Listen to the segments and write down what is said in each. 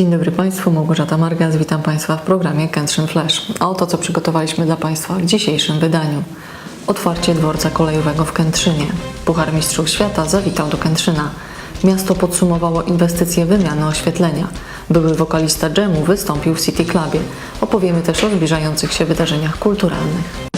Dzień dobry Państwu, Małgorzata Margas, witam Państwa w programie Kętrzyn Flash. A oto co przygotowaliśmy dla Państwa w dzisiejszym wydaniu. Otwarcie dworca kolejowego w Kętrzynie. Puchar Mistrzów Świata zawitał do Kętrzyna. Miasto podsumowało inwestycje wymiany oświetlenia. Były wokalista dżemu wystąpił w City Clubie. Opowiemy też o zbliżających się wydarzeniach kulturalnych.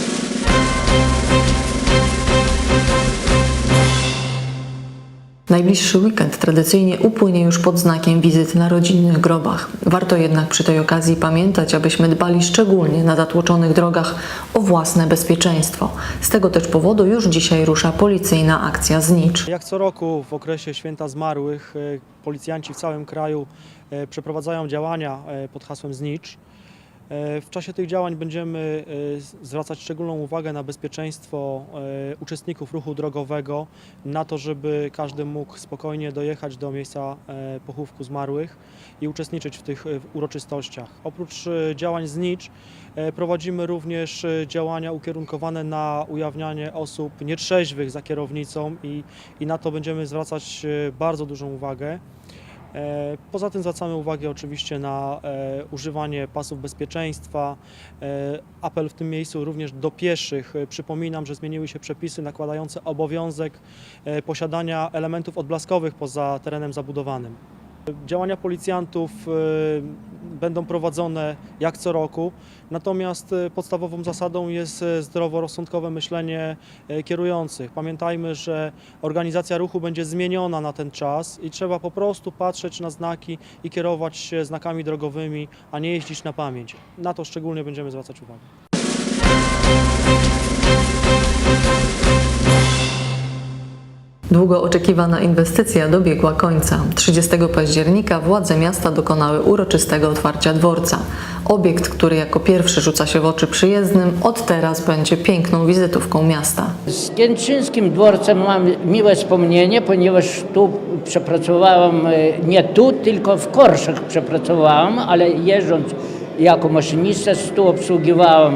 Najbliższy weekend tradycyjnie upłynie już pod znakiem wizyt na rodzinnych grobach. Warto jednak przy tej okazji pamiętać, abyśmy dbali szczególnie na zatłoczonych drogach o własne bezpieczeństwo. Z tego też powodu już dzisiaj rusza policyjna akcja Znicz. Jak co roku w okresie Święta Zmarłych e, policjanci w całym kraju e, przeprowadzają działania e, pod hasłem Znicz. E, W czasie tych działań będziemy e, zwracać szczególną uwagę na bezpieczeństwo e, uczestników ruchu drogowego, na to, żeby każdy mógł spokojnie dojechać do miejsca pochówku zmarłych i uczestniczyć w tych uroczystościach. Oprócz działań Znicz prowadzimy również działania ukierunkowane na ujawnianie osób nietrzeźwych za kierownicą i, i na to będziemy zwracać bardzo dużą uwagę. E, Poza tym zwracamy uwagę oczywiście na e, używanie pasów bezpieczeństwa. E, apel w tym miejscu również do pieszych. Przypominam, że zmieniły się przepisy nakładające obowiązek posiadania elementów odblaskowych poza terenem zabudowanym. Działania policjantów e, będą prowadzone jak co roku, natomiast e, podstawową zasadą jest e, zdroworozsądkowe myślenie kierujących. Pamiętajmy, że organizacja ruchu będzie zmieniona na ten czas i trzeba po prostu patrzeć na znaki i kierować się znakami drogowymi, a nie jeździć na pamięć. Na to szczególnie będziemy zwracać uwagę. Długo oczekiwana inwestycja dobiegła końca. 30 października władze miasta dokonały uroczystego otwarcia dworca. Obiekt, który jako pierwszy rzuca się w oczy przyjezdnym, od teraz będzie piękną wizytówką miasta. Z Kętrzyńskim dworcem mam miłe wspomnienie, ponieważ tu przepracowałem, e, nie tu, tylko w Korszach przepracowałem, ale jeżdżąc jako maszynista tu obsługiwałem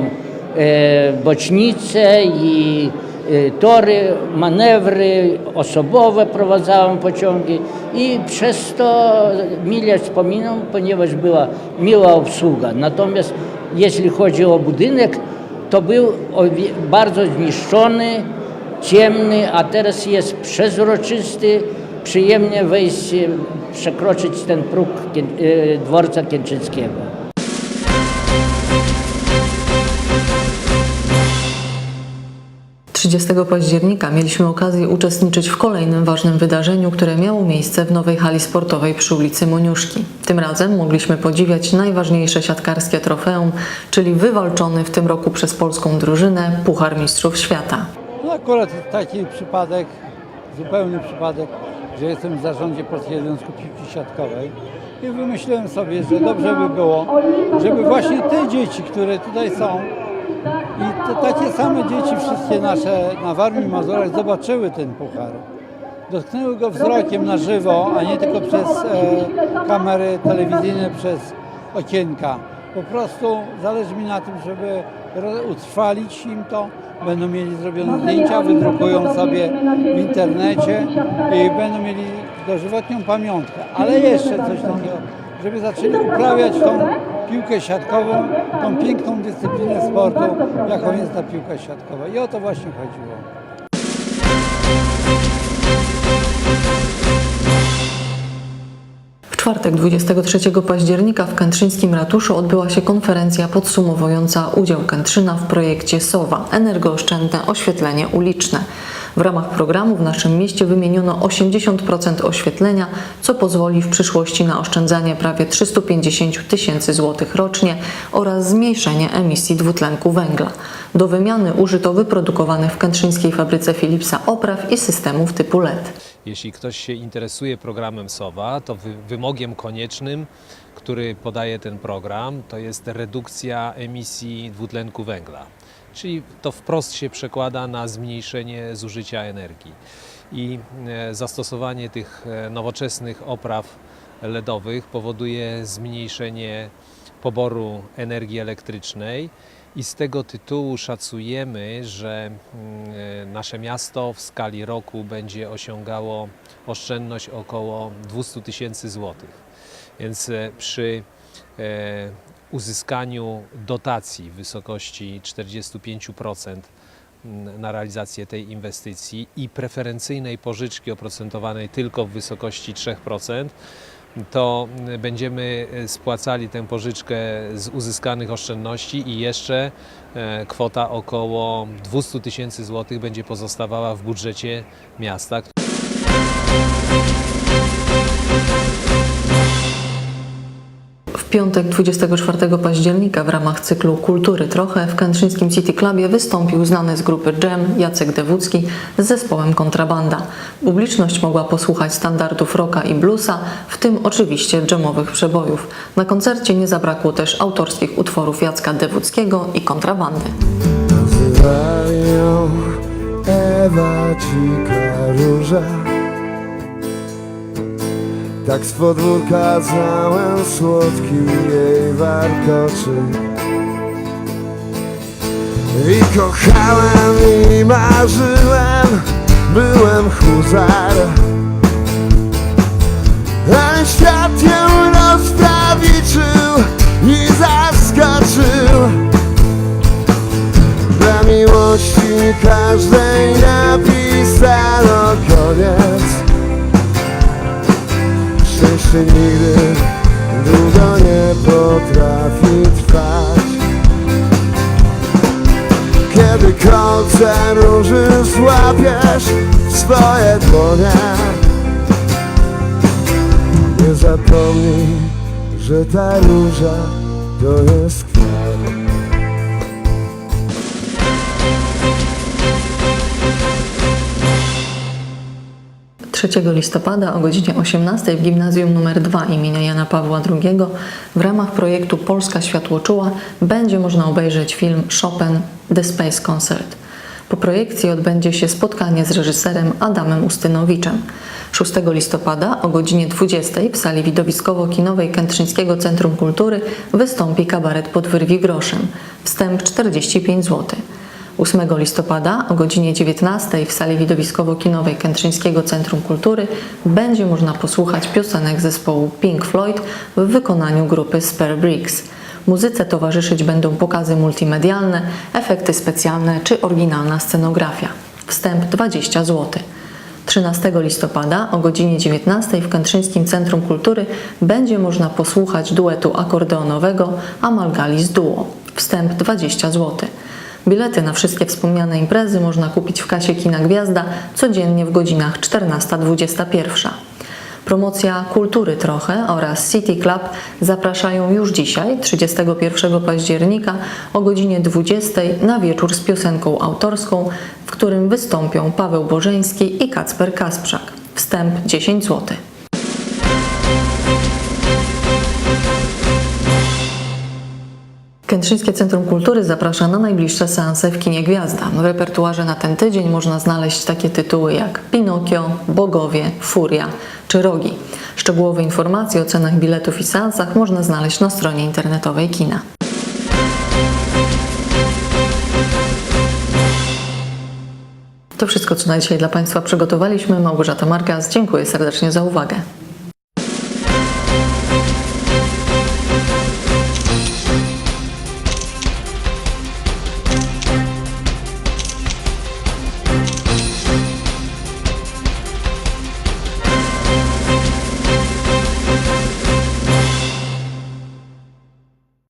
e, bocznice i tory, manewry osobowe prowadzałem pociągi i przez to mile wspominam, ponieważ była miła obsługa. Natomiast jeśli chodzi o budynek, to był bardzo zniszczony, ciemny, a teraz jest przezroczysty. Przyjemnie wejść, przekroczyć ten próg e, dworca Kęczyńskiego. – 30 października mieliśmy okazję uczestniczyć w kolejnym ważnym wydarzeniu, które miało miejsce w nowej hali sportowej przy ulicy Moniuszki. Tym razem mogliśmy podziwiać najważniejsze siatkarskie trofeum, czyli wywalczony w tym roku przez polską drużynę Puchar Mistrzów Świata. No akurat taki przypadek, zupełny przypadek, że jestem w zarządzie Polskiego Związku Piłki Siatkowej i wymyśliłem sobie, że dobrze by było, żeby właśnie te dzieci, które tutaj są te, takie same dzieci wszystkie nasze na Warmii Mazurach zobaczyły ten puchar. Dotknęły go wzrokiem na żywo, a nie tylko przez e, kamery telewizyjne, przez okienka. Po prostu zależy mi na tym, żeby utrwalić im to. Będą mieli zrobione zdjęcia, wydrukują sobie w internecie i będą mieli dożywotnią pamiątkę. Ale jeszcze coś takiego, żeby zaczęli uprawiać tą piłkę siatkową, tą piękną dyscyplinę sportu, jaką jest ta piłka siatkowa. I o to właśnie chodziło. Czwartek 23 października w Kętrzyńskim Ratuszu odbyła się konferencja podsumowująca udział Kętrzyna w projekcie SOWA – energooszczędne oświetlenie uliczne. W ramach programu w naszym mieście wymieniono 80% oświetlenia, co pozwoli w przyszłości na oszczędzanie prawie 350 tysięcy złotych rocznie oraz zmniejszenie emisji dwutlenku węgla. Do wymiany użyto wyprodukowanych w kętrzyńskiej fabryce Philipsa opraw i systemów typu LED. Jeśli ktoś się interesuje programem SOWA, to wy- koniecznym, który podaje ten program, to jest redukcja emisji dwutlenku węgla. Czyli to wprost się przekłada na zmniejszenie zużycia energii. I e, zastosowanie tych e, nowoczesnych opraw LEDowych powoduje zmniejszenie poboru energii elektrycznej i z tego tytułu szacujemy, że mm, e, nasze miasto w skali roku będzie osiągało oszczędność około 200 tysięcy złotych. Więc e, przy e, uzyskaniu dotacji w wysokości 45% mm, na realizację tej inwestycji i preferencyjnej pożyczki oprocentowanej tylko w wysokości 3%, to będziemy e, spłacali tę pożyczkę z uzyskanych oszczędności i jeszcze e, kwota około 200 tysięcy złotych będzie pozostawała w budżecie miasta. Piątek 24 października w ramach cyklu Kultury Trochę w Kętrzyńskim City Clubie wystąpił znany z grupy Jam Jacek Dewódzki z zespołem Kontrabanda. Publiczność mogła posłuchać standardów rocka i bluesa, w tym oczywiście jamowych przebojów. Na koncercie nie zabrakło też autorskich utworów Jacka Dewódzkiego i Kontrabandy. Nazywają Ewa dzika róża Tak z podwórka znałem słodki jej warkoczy I kochałem i marzyłem, byłem huzar. Ale świat ją rozprawiczył i zaskoczył. Dla miłości każdej napisano kolce róży złapiesz w swoje dłonie Nie zapomnij, że ta róża to jest kwiat 3 listopada o godzinie 18 w gimnazjum nr 2 imienia Jana Pawła II w ramach projektu Polska Światłoczuła będzie można obejrzeć film Chopin The Space Concert. Po projekcji odbędzie się spotkanie z reżyserem Adamem Ustynowiczem. 6 listopada o godzinie 20 w sali widowiskowo-kinowej Kętrzyńskiego Centrum Kultury wystąpi kabaret pod wyrwi groszem. Wstęp 45 zł. 8 listopada o godzinie 19 w sali widowiskowo-kinowej Kętrzyńskiego Centrum Kultury będzie można posłuchać piosenek zespołu Pink Floyd w wykonaniu grupy Spare Bricks. Muzyce towarzyszyć będą pokazy multimedialne, efekty specjalne czy oryginalna scenografia. Wstęp 20 zł. 13 listopada o godzinie 19 w Kętrzyńskim Centrum Kultury będzie można posłuchać duetu akordeonowego Amalgalis Duo. Wstęp 20 zł. Bilety na wszystkie wspomniane imprezy można kupić w kasie Kina Gwiazda codziennie w godzinach 14-21. Promocja Kultury Trochę oraz City Club zapraszają już dzisiaj, 31 października o godzinie 20 na wieczór z piosenką autorską, w którym wystąpią Paweł Bożeński i Kacper Kasprzak. Wstęp 10 zł. Kętrzyńskie Centrum Kultury zaprasza na najbliższe seanse w kinie Gwiazda. W repertuarze na ten tydzień można znaleźć takie tytuły jak Pinokio, Bogowie, Furia czy Rogi. Szczegółowe informacje o cenach biletów i seansach można znaleźć na stronie internetowej kina. To wszystko, co na dzisiaj dla Państwa przygotowaliśmy. Małgorzata Markas, dziękuję serdecznie za uwagę.